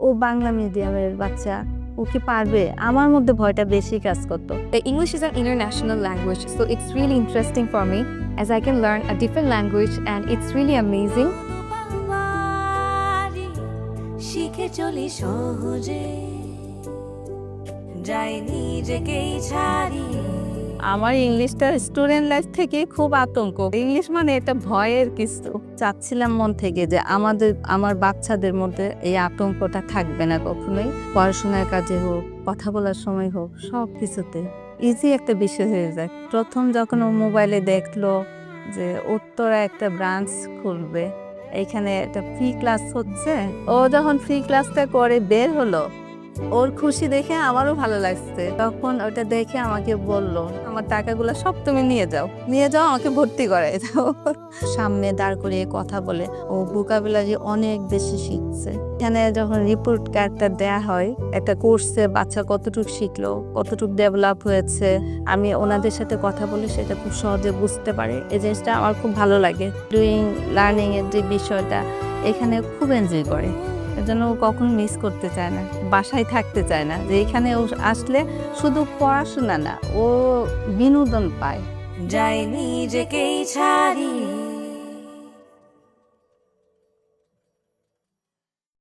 ও বাংলা মিডিয়ামের বাচ্চা ও কি পারবে? আমার মধ্যে ভয়টা বেশি কাজ করতো। করত English is an international language so it's really interesting for me as I can learn a different language and it's really amazing শিখে চলি সহজে যাই নিজেকেই ছাড়িয়ে। আমার ইংলিশটা স্টুডেন্ট লাইফ থেকে খুব আতঙ্ক। ইংলিশ মানে এটা ভয়ের কিছু। চাচ্ছিলাম মন থেকে যে আমাদের, আমার বাচ্চাদের মধ্যে এই আতঙ্কটা থাকবে না কখনোই। পড়াশোনার কাজে হোক, কথা বলার সময় হোক, সব কিছুতে ইজি একটা বিষয় হয়ে যায়। প্রথম যখন ও মোবাইলে দেখল যে উত্তরা একটা ব্রাঞ্চ খুলবে, এখানে একটা ফ্রি ক্লাস হচ্ছে, ও যখন ফ্রি ক্লাসটা করে বের হলো ওর খুশি দেখে আমারও ভালো লাগছে। তখন ওটা দেখে আমাকে বলল, আমার টাকাগুলো সব তুমি নিয়ে যাও। নিয়ে যাও, আমাকে ভর্তি করে দাও। সামনে দাঁড় করিয়ে কথা বলে, ও ভোকাবুলারি অনেক বেশি শিখছে। এখানে যখন রিপোর্ট কার্ডটা দেয়া হয়, একটা কোর্সে বাচ্চা কতটুকু শিখলো, কতটুকু ডেভেলপ হয়েছে, আমি ওনাদের সাথে কথা বলে সেটা খুব সহজে বুঝতে পারে। এই জিনিসটা আমার খুব ভালো লাগে। ডুইং লার্নিং এর যে বিষয়টা, এখানে খুব এনজয় করে। এজন্য ও কখনো মিস করতে চায় না, বাসায় থাকতে চায় না। যে এখানে ও আসলে শুধু পড়াশোনা না, ও বিনোদন পায়। যাই নিজেকেই ছাড়ি